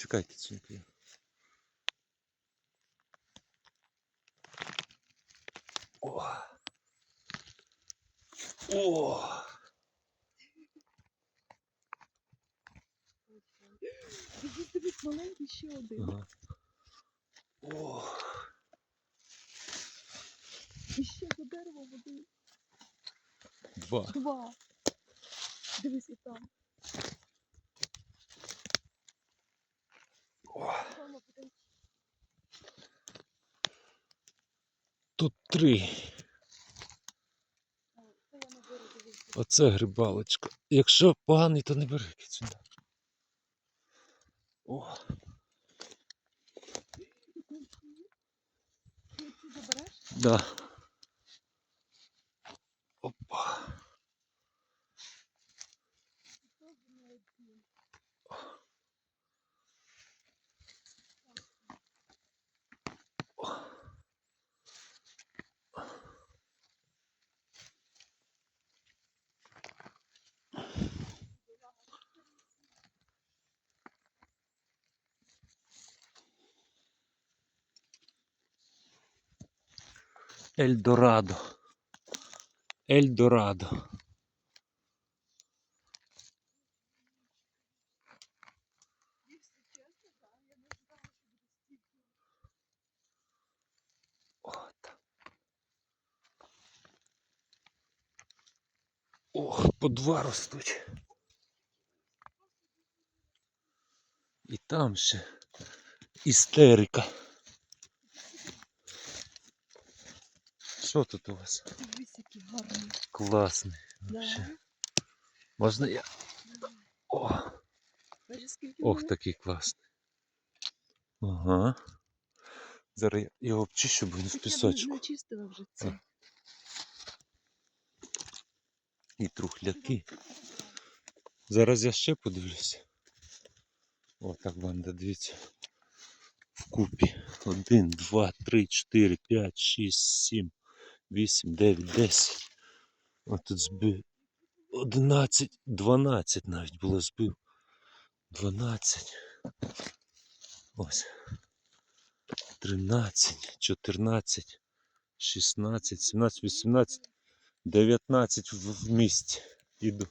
Чекайте, чекайте. О! О! Дивись, дивись, маленький ще один. Ага. О! І ще за деревом один. Два. Два. Дивись і там. Тут три. Оце грибалочка. Якщо поганий, то не бери сюди. О! Да. Опа. Теж не один. Ельдорадо. Ельдорадо. Якщо чесно, да, я не знала, що буде стільки. От. Ох, по два ростуть. І там ще істерика. Що тут у вас? Дивись, який. Класний. Да. Можна я? Давай. О, ох, такий класний. Ага. Зараз я його обчищу, бо він в я пісочку. чистила вже це. І трухляки. Зараз я ще подивлюся. О, так банда, дивіться. Вкупі. Один, два, три, чотири, п'ять, шість, сім, вісім, дев'ять, десять. От тут збив. Одинадцять, дванадцять навіть було збив. Дванадцять. Ось. Тринадцять, чотирнадцять, шістнадцять, сімнадцять, вісімнадцять, дев'ятнадцять в в місті. Іду.